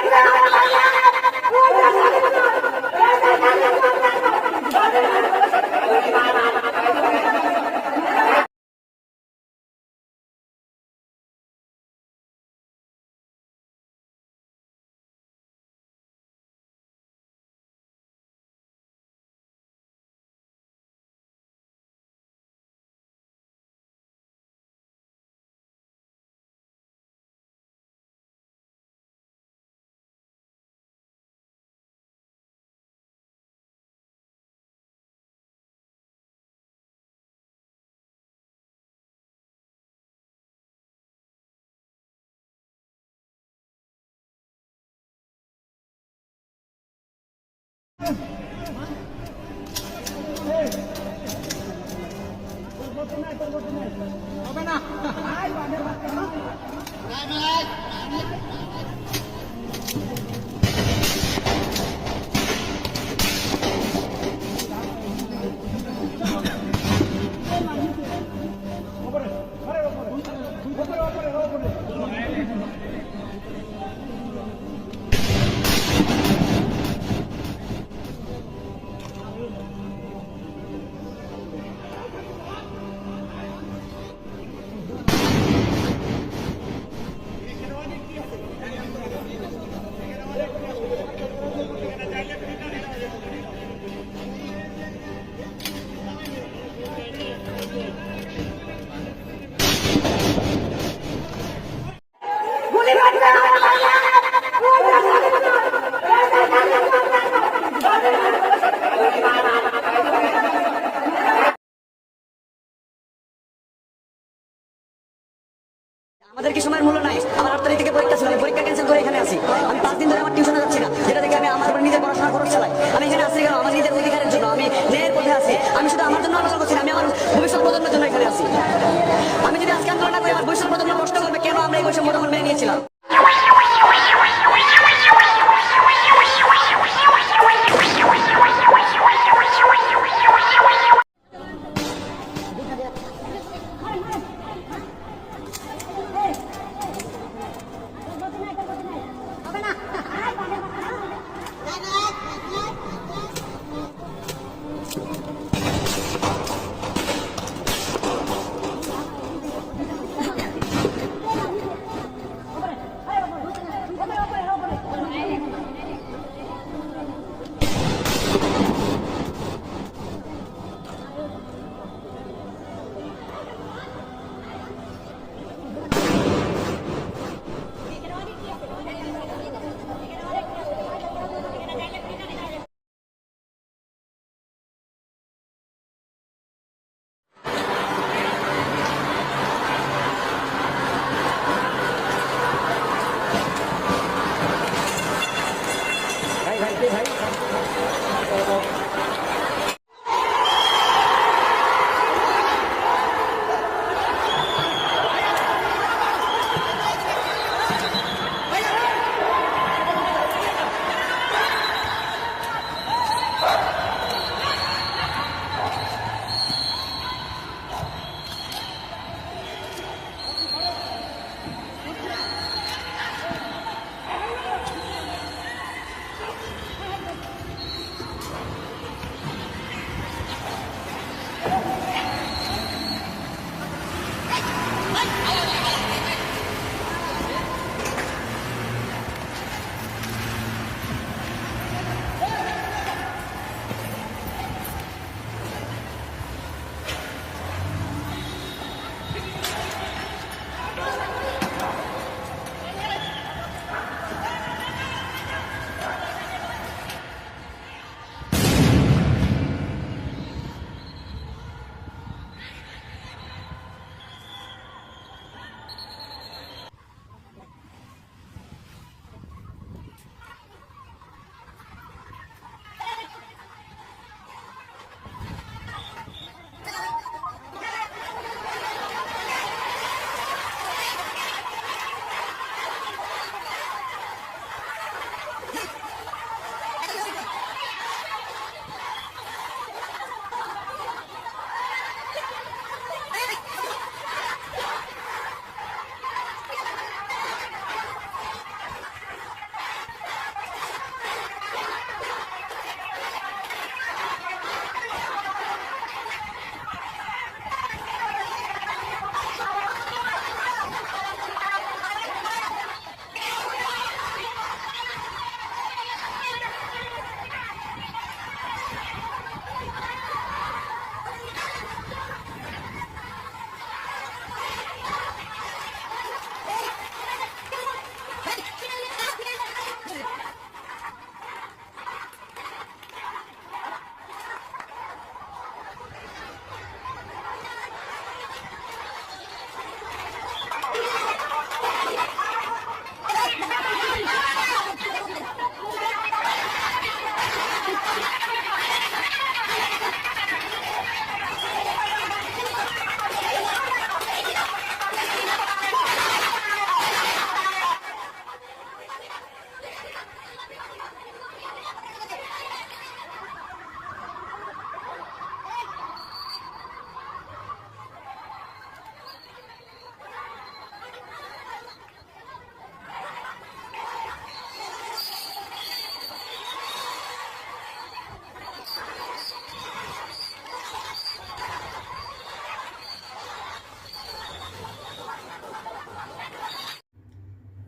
¡Ay! আমাদের আমার জন্য আলোচনা করছি না, আমি আমার ভবিষ্যৎ প্রজন্মের জন্য এখানে আছি। আমি যদি আজকে আন্দোলন না করি আমার ভবিষ্যৎ প্রজন্ম নষ্ট করবে কেন আমরা এই বৈষম্য মেনে নিয়েছিলাম?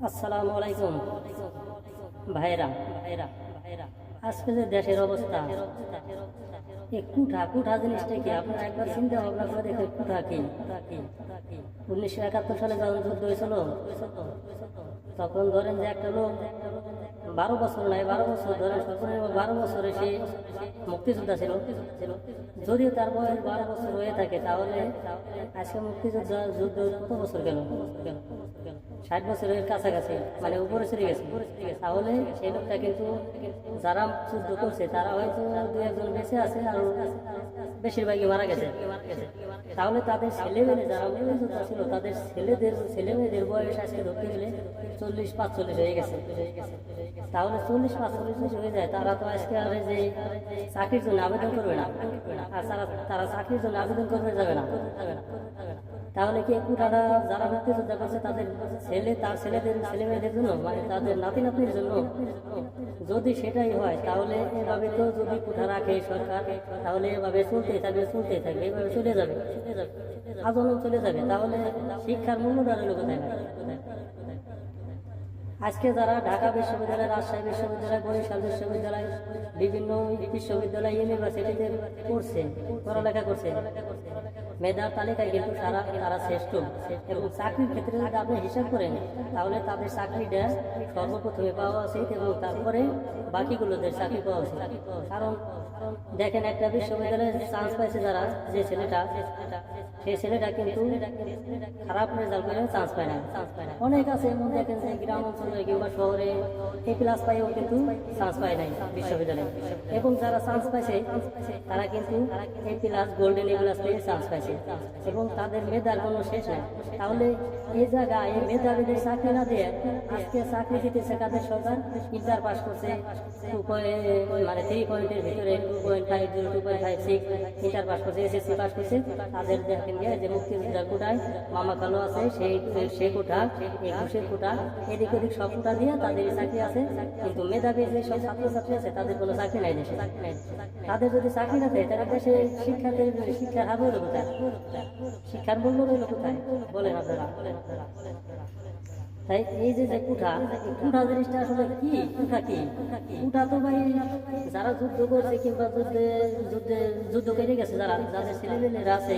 আসসালামু আলাইকুম। ভাইরা ভাইরা ভাইরা আজকে যে দেশের অবস্থা এই কুঠা কুঠা জিনিসটা কি? আপনারা একবার চিন্তা ভাবনা করে দেখেন কুঠা কি। উনিশশো একাত্তর সালে যখন যুদ্ধ হয়েছিল, তখন ধরেন যে একটা লোক বারো বছর নয় বারো বছর ধরেন সর্বনিম্ন বারো বছরে সে মুক্তিযোদ্ধা ছিল। যদিও তার বয়স বারো বছর হয়ে থাকে, তাহলে আজকে মুক্তিযোদ্ধা যুদ্ধ কত বছর গেল? ষাট বছরের কাছাকাছি মানে উপরে চলে গেছে। তাহলে সেই লোকটা কিন্তু যারা যুদ্ধ করছে, তারা হয়তো দু একজন বেঁচে আছে আর বেশিরভাগই মারা গেছে। তাহলে তাদের ছেলে মেয়ে যারা মুক্তিযোদ্ধা ছিল, তাদের ছেলেদের ছেলে মেয়েদের বয়স আজকে ধরতে গেলে চল্লিশ, পাঁচচল্লিশ হয়ে গেছে। তাহলে চল্লিশ, পাঁচচল্লিশ হয়ে যায়, তারা তো আজকে আর যে চাকরির জন্য আবেদন করবে না। আর তারা তারা চাকরির জন্য আবেদন করবে যাবে না। তাহলে কি কুঠাটা যারা মুক্তিযোদ্ধা করছে তাদের ছেলে তার ছেলেদের ছেলে মেয়েদের জন্য মানে তাদের নাতি নাতনির জন্য? যদি সেটাই হয়, তাহলে এভাবে তো যদি কুঠা রাখে সরকার, তাহলে এভাবে চলতেই থাকবে চলতেই থাকবে, এভাবে চলে যাবে। আজনম চলে যাবে। তাহলে শিক্ষার মূল্যটা রইল কোথায়? আজকে যারা ঢাকা বিশ্ববিদ্যালয় রাজশাহী বিশ্ববিদ্যালয় বরিশাল বিশ্ববিদ্যালয় বিভিন্ন বিশ্ববিদ্যালয় ইউনিভার্সিটিতে পড়ছে পড়ালেখা করছে। মেধার তালিকায় কিন্তু সারা তারা শ্রেষ্ঠ। এবং চাকরির ক্ষেত্রে যদি আপনি হিসাব করেন তাহলে তাদের চাকরিটা সর্বপ্রথমে পাওয়া উচিত এবং তারপরে বাকিগুলোদের চাকরি পাওয়া উচিত। কারণ দেখেন একটা বিশ্ববিদ্যালয়ে চান্স পাইছে যারা, যে ছেলেটা, সেই ছেলেটা কিন্তু খারাপ রেজাল্ট করে চান্স পায় না। অনেক আছে এমন দেখেন যে গ্রাম অঞ্চলে কিংবা শহরে এ ক্লাস পাইও কিন্তু চান্স পায় নাই বিশ্ববিদ্যালয়ে। এবং যারা চান্স পাইছে, তারা কিন্তু এই ক্লাস গোল্ডেন এ প্লাস পেয়ে চান্স পাইছে। এবং তাদের মেধার কোনো শেষ নাই। তাহলে এই জায়গায় এই মেধাবীদের চাকরি না দিয়ে আজকে চাকরি দিতেছে কাদের সরকার? ইন্টার পাস করছে টু মানে থ্রি পয়েন্টের ভিতরে two point five zero two point five six inter pass করছে এসএসসি পাস করছে। তাদের দেখেন গিয়ে যে মুক্তিযোদ্ধার কোটায় মামা কালো আছে, সেই, সে কোটা, এই ঘুষের কোটা, এদিক ওদিক সব কোটা দিয়ে তাদের চাকরি আছে। কিন্তু মেধাবী যে সব ছাত্রছাত্রী আছে, তাদের কোনো চাকরি নাই দেশে। তাদের যদি চাকরি না থাকে তাহলে দেশে শিক্ষার্থীর শিক্ষার হার রইল কোথায় শিক্ষার মূল্য রইল কোথায় বলেন আপনারা তাই এই যে কুঠা কুঠা জিনিসটা আসলে কি? কুঠা কি? কুঠা তো ভাই যারা যুদ্ধ করছে কিংবা যুদ্ধে যুদ্ধে, যুদ্ধ করে গেছে, যারা, যাদের ছেলেমেয়েরা আছে,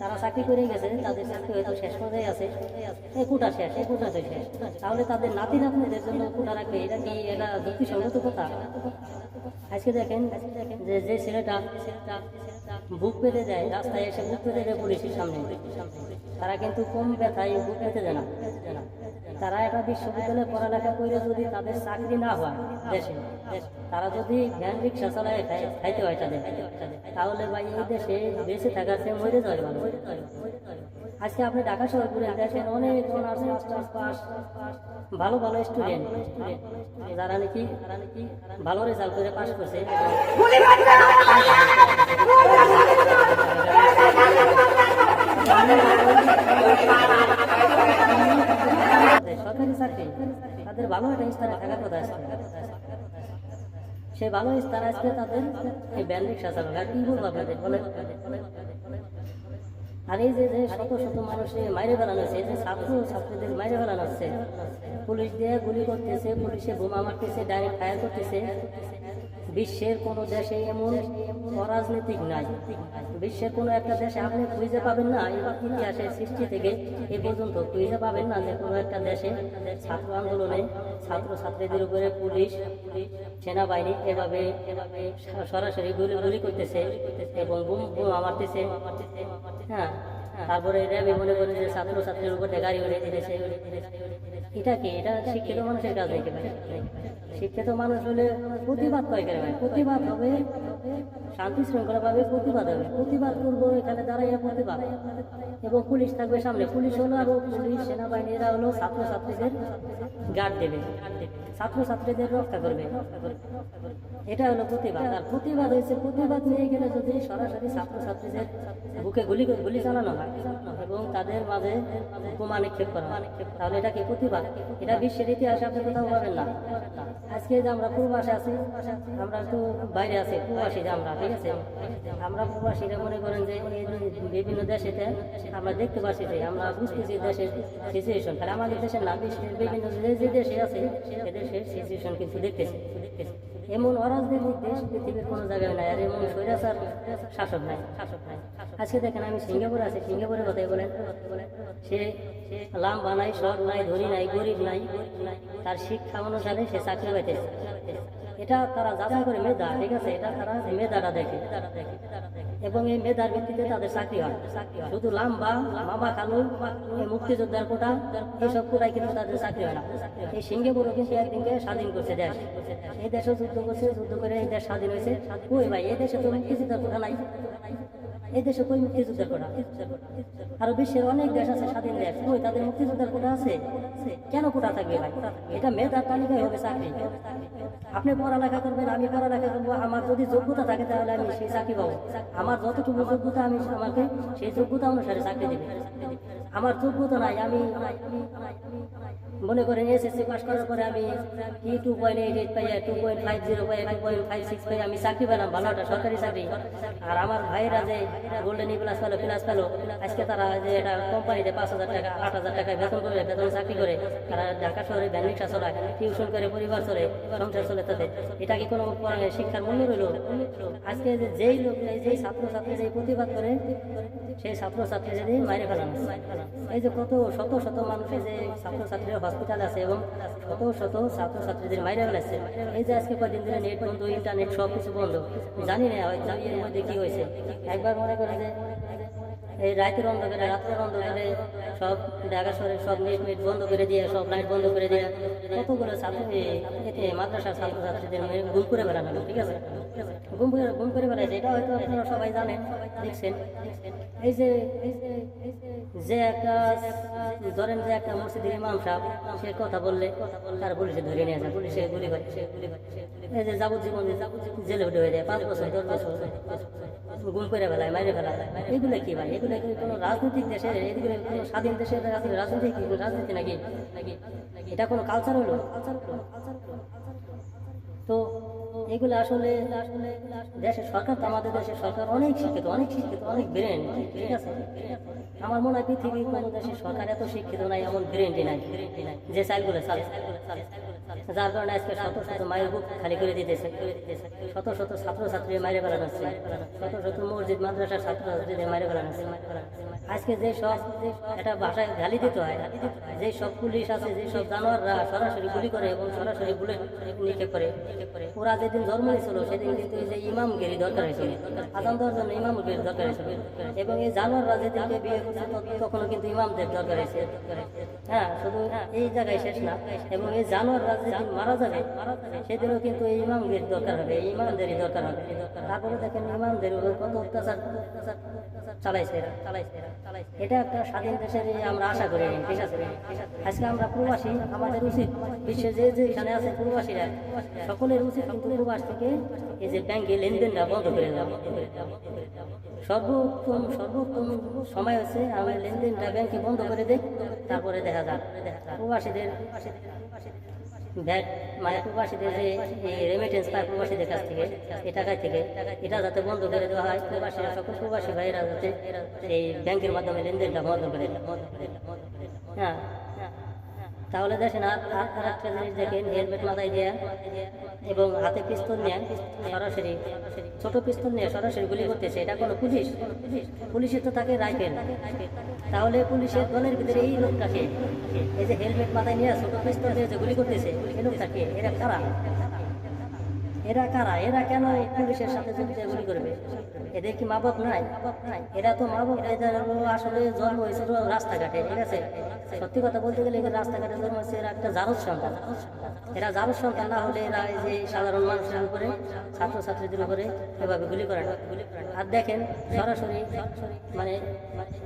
তারা চাকরি করে গেছে, তাদের চাকরি হয়তো শেষ পর্যায়ে আছে। এই কুঠা শেষ এই কুঠা শেষ। তাহলে তাদের নাতি নাতনিদের জন্য কুঠা রাখবে, এটা কি এটা যুক্তিসঙ্গত কথা? আজকে দেখেন যে যে ছেলেটা বুক পেতে দেয়, রাস্তায় এসে বুক পেতে দেয় পুলিশের সামনে। তারা কিন্তু কম ব্যথায় বুক পেতে দেয় না। তারা একটা বিশ্ববিদ্যালয়ে পড়ালেখা করে যদি তাদের চাকরি না হয় দেশে, তারা যদি ভ্যান রিক্সা চালায় খাইতে হয় তাদের। তাহলে ভাই এই দেশে বেঁচে থাকার চেয়ে মরে যাওয়ার ভালো আজকে আপনি ঢাকা শহর ঘুরে দেখেন অনেক পাস ভালো ভালো স্টুডেন্ট যারা নাকি ভালো রেজাল্ট করে পাস করছে। সরকারি চাকরি, তাদের ভালো একটা স্থানে থাকার কথা আছে। সেই ভালো স্থান আজকে তাদের এই ব্যান্ডিক সাজানো আর কি বলব আপনাদের বলে আর এই যে যে শত শত মানুষের মাইরে ফেলানো হচ্ছে যে ছাত্র ছাত্রীদের মাইরে ফেলানো হচ্ছে পুলিশ দিয়ে গুলি করতেছে, পুলিশে বোমা মারতেছে ডাইরেক্ট ফায়ার করতেছে। বিশ্বের কোনো দেশে এমন অরাজনৈতিক নাই। বিশ্বের কোনো একটা দেশে আপনি খুঁজে পাবেন না ইতিহাসের সৃষ্টি থেকে এ পর্যন্ত খুঁজে পাবেন না যে কোনো একটা দেশে ছাত্র আন্দোলনে ছাত্র ছাত্রীদের উপরে পুলিশ, সেনাবাহিনী এভাবে এভাবে সরাসরি গুলি গুলি করতেছে এবং বোম মারতেছে। হ্যাঁ তারপরে এটা আমি মনে করি যে ছাত্র ছাত্রীর উপর গাড়ি উড়ে দিয়েছে এটা কি? এটা শিক্ষিত মানুষের কাজ নাকি ভাই শিক্ষিত মানুষ হলে প্রতিবাদ করে কেন ভাই প্রতিবাদ হবে শান্তি শৃঙ্খলা ভাবে প্রতিবাদ হবে। প্রতিবাদ করব, এখানে দাঁড়াইয়া প্রতিবাদ। এবং পুলিশ থাকবে সামনে। পুলিশ হলো আরও পুলিশ সেনাবাহিনী, এরা হলো ছাত্রছাত্রীদের গার্ড দেবে। ছাত্র ছাত্রীদের রক্ষা করবে। এটা হলো প্রতিবাদ। আর প্রতিবাদ হয়েছে, প্রতিবাদ নিয়ে গেলে যদি সরাসরি ছাত্রছাত্রীদের বুকে গুলি গুলি চালানো হয় এবং তাদের মাঝে বোমা নিক্ষেপ করা তাহলে এটা কি প্রতিবাদ? এটা বিশ্বের ইতিহাসে আপনি কোথাও পাবেন না। আজকে যে আমরা প্রবাসে আছি, আমরা তো বাইরে আছি। প্রবাসী যে আমরা, ঠিক আছে? আমরা প্রবাসীরা মনে করেন যে বিভিন্ন দেশেতে আমরা দেখতে পাচ্ছি যে আমরা বুঝতেছি দেশের সিচুয়েশন তাহলে আমাদের দেশের না বিশ্বের বিভিন্ন যে দেশে আছে, সে দেশের সিচুয়েশন কিন্তু দেখতেছি। এমন অরাজনৈতিক দেশ পৃথিবীর কোনো জায়গায় নাই, আর এমন স্বৈরাচার শাসক নাই শাসক নাই। আজকে দেখেন আমি সিঙ্গাপুরে আছি, সিঙ্গাপুরের কথাই বলেন। সে লাম্বা নাই, সৎ নাই, ধনী নাই, গরিব নাই, তার শিক্ষা অনুসারে সে চাকরি পাইতেছে। এটা তারা যাচাই করে মেধা, ঠিক আছে? এটা তারা মেধাটা দেখে। এবং এই মেধার ভিত্তিতে তাদের চাকরি হয়। শুধু লাম্বা, মামা কালু এই মুক্তিযোদ্ধার কোটা এইসব কোটায় কিন্তু তাদের চাকরি হয় না। এই সিঙ্গাপুরও কিন্তু একদিনকে স্বাধীন করছে দেশ। এই দেশও যুদ্ধ করছে, যুদ্ধ করে এই দেশ স্বাধীন হয়েছে। ওই ভাই, এই দেশে তো মুক্তিযোদ্ধার কোটা নাই। এই দেশে কই মুক্তিযুদ্ধের কোটা আরও বিশ্বের অনেক দেশ আছে স্বাধীন দেশ। কই তাদের মুক্তিযুদ্ধের কোটা আছে? কেন কোটা থাকবে এটা মেধার তালিকায় হবে চাকরি। আপনি পড়ালেখা করবেন, আমি পড়ালেখা করব, আমার যদি যোগ্যতা থাকে তাহলে আমি সেই চাকরি পাবো। আমার যতটুকু যোগ্যতা আমি আমাকে সেই যোগ্যতা অনুসারে চাকরি দেবে। আমার যোগ্যতা নাই, আমি মনে করেন এসএসসি পাস করার পরে আমি কি টু পয়েন্ট এইট এইট পাই টু পয়েন্ট ফাইভ জিরো পাই টু পয়েন্ট ফাইভ সিক্স পাই আমি চাকরি পেলাম ভালো একটা সরকারি চাকরি। আর আমার ভাইয়েরা যে গোল্ডেন প্লাস পেল প্লাস পেল, আজকে তারা যে এটা কোম্পানিতে পাঁচ হাজার টাকা, আট হাজার টাকায় বেতন করে, বেতন চাকরি করে, তারা ঢাকা শহরে ভ্যান রিক্সা চলায় টিউশন করে, পরিবার চলে, সংসার চলে তাদের। এটা কি কোনো শিক্ষার মূল্য রইল? আজকে যেই লোক যেই ছাত্র ছাত্রী যেই প্রতিবাদ করে, সেই ছাত্র ছাত্রী যদি মাইরে ফেলানো এই যে কত শত শত মানুষের যে ছাত্রছাত্রীরা হসপিটাল আছে এবং শত শত ছাত্রছাত্রীদের মাইরা বেড়াচ্ছে এই যে আজকে কয়েকদিন ধরে নেট বন্ধ ইন্টারনেট সব কিছু বন্ধ। জানি না হয়তো এর মধ্যে কী হয়েছে। একবার মনে করে যে এই রাতের অন্ধকারে, রাত্রের অন্ধকারে সব ঢাকা শহরে সব নেট নেট বন্ধ করে দিয়ে, সব লাইট বন্ধ করে দিয়ে কতগুলো ছাত্র, এতে মাদ্রাসার ছাত্রছাত্রীদের গুম করে বেড়ানো ঠিক আছে? গুম করে গুম করে বেড়াইছে এটা হয়তো আপনারা সবাই জানেন, দেখছেন। এই যে যে একটা, ধরেন যে একটা মসজিদের ইমাম সাহেব, সে কথা বললে তার পুলিশে ধরে নিয়ে যায় পুলিশে গুলি করে। এই যে যাবজ্জীবন জেলে উঠে হয়ে যায়, পাঁচ বছর, দশ বছর গুম করে ফেলায় মাইরে ফেলায় এগুলো কি ভাই? এগুলো কি কোনো রাজনৈতিক দেশের, এদিকে কোনো স্বাধীন দেশের রাজনৈতিক রাজনীতি রাজনীতি নাকি? নাকি? এটা কোনো কালচার হলো? তো এগুলো আসলে আসলে দেশের সরকার তো আমাদের দেশের সরকার, অনেক শিক্ষিত অনেক শিক্ষিত, অনেক ব্রেন ঠিক আছে? আমার মনে হয় পৃথিবীর কোনো দেশের সরকার এত শিক্ষিত নাই, এমন ব্রেনটি নাই, যে চাইলগুলো চালে। যার কারণে আজকে শত শত মায়ের বুক খালি করে দিতেছে। শত শত ছাত্রছাত্রী মাইরে ফেলানো হচ্ছে শত শত মসজিদ, মাদ্রাসার ছাত্রছাত্রীদের মাইরে ফেলানো হচ্ছে আজকে যে সব একটা ভাষায় গালি দিতে হয়, যে সব পুলিশ আছে, যে সব জানোয়াররা সরাসরি গুলি করে এবং সরাসরি বুলেট নিক্ষেপ করে, ওরা যেদিন জন্ম নিয়েছিল সেদিন কিন্তু এই যে ইমামগিরি দরকার হয়েছিল আদান দেওয়ার জন্য ইমামগিরি দরকার হয়েছিল এবং এই জানোয়াররা যেদিনকে বিয়ে করছে তখনও কিন্তু ইমামদের দরকার হয়েছে হ্যাঁ শুধু এই জায়গায় শেষ না এবং এই জানোয়াররা যেদিন মারা যাবে সেদিনও কিন্তু এই ইমামগির দরকার হবে এই ইমামদেরই দরকার হবে তারপরে দেখেন ইমামদের কত অত্যাচার চালাইছে চালাইছে চালাইছে। এটা একটা স্বাধীন দেশের আমরা আশা করি ঠিক আছে আজকে আমরা প্রবাসী, আমাদের উচিত, বিশ্বে যে যে এখানে আছে প্রবাসীরা, সকলের উচিত কিন্তু প্রবাস থেকে এই যে ব্যাংকে লেনদেনটা বন্ধ করে দেওয়া। সর্বোত্তম সর্বোত্তম সময় হচ্ছে আমরা লেনদেনটা ব্যাংকে বন্ধ করে দেই, তারপরে দেখা যাক। প্রবাসীদের ভ্যাট মানে প্রবাসীদের যে রেমিটেন্স পায় প্রবাসীদের কাছ থেকে, এই টাকায় থেকে, এটা যাতে বন্ধ করে দেওয়া হয়। প্রবাসীরা, সকল প্রবাসী ভাইয়েরা যাতে এই ব্যাংকের মাধ্যমে লেনদেনটা বন্ধ করে। হ্যাঁ। তাহলে দেখেন আর একটা জিনিস দেখেন, হেলমেট মাথায় দেয়া, এবং হাতে পিস্তল নেন সরাসরি, ছোট পিস্তল নিয়ে সরাসরি গুলি করতেছে, এটা কোনো পুলিশ? পুলিশের তো তাকে রাইফেল। তাহলে পুলিশের দলের ভিতরে এই লোকটাকে এই যে হেলমেট মাথায় নিয়ে ছোট পিস্তল নিয়ে যে গুলি করতেছে, এই লোকটাকে এটা কারা? এরা কারা? এরা কেন পুলিশের সাথে যোগ দিয়ে গুলি করবে? এদের কি মা বাপ নাই? এরা তো মা বাপ আসলে জন্ম হয়েছিল রাস্তাঘাটে, ঠিক আছে? সত্যি কথা বলতে গেলে এদের রাস্তাঘাটে জন্ম হয়েছে এরা একটা জারজ সন্তান। এরা জারজ সন্তান না হলে এরা যে সাধারণ মানুষের উপরে, ছাত্রছাত্রীদের উপরে এভাবে গুলি করে না। আর দেখেন, সরাসরি মানে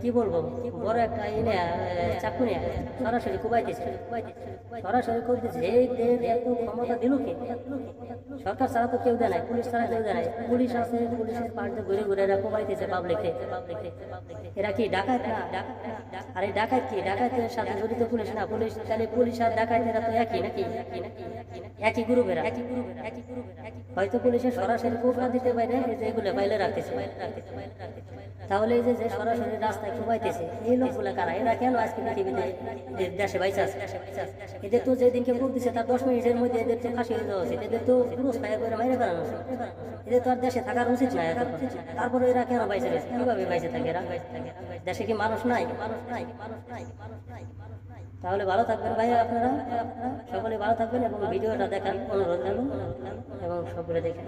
কি বলব, বড় একটা ইনে চাকু নিয়ে, সরাসরি কুবাইতেছে। সরাসরি করতেছে এই দেশ এত ক্ষমতা দিল কে? সরকার ছাড়া তো কেউ দেয় পুলিশ ছাড়া কেউ দেয় পুলিশ আছে পুলিশের পার্টিতে ঘুরে ঘুরে এরা কোবাইতেছে পাবলিকে এরা কি, ডাকাত না? আরে ডাকাত কি? ডাকাতের সাথে জড়িত পুলিশ না? পুলিশ, তাহলে পুলিশ আর ডাকাত এরা তো একই নাকি? একই একই একই হয়তো পুলিশের সরাসরি কোপরা দিতে পারে যে এগুলো বাইলে রাখতেছে। তাহলে এই যে সরাসরি রাস্তায় কোবাইতেছে, এই লোকগুলো কারা? এরা কেন আজকে পৃথিবীতে দেশে বাইচে আছে? এদের তো যেদিনকে কোপ দিছে, তার দশ মিনিটের মধ্যে এদের তো ফাঁসি হয়ে যাওয়া উচিত। এদের তো পুরুষ এদের তো আর দেশে থাকার উচিত না। তারপরে এরা বাইসে থাকে? দেশে কি মানুষ নাই মানুষ নাই মানুষ নাই? মানুষ নাই তাহলে ভালো থাকবেন ভাই আপনারা। সকলে ভালো থাকবেন এবং ভিডিওটা দেখার অনুরোধ এবং সকলে দেখেন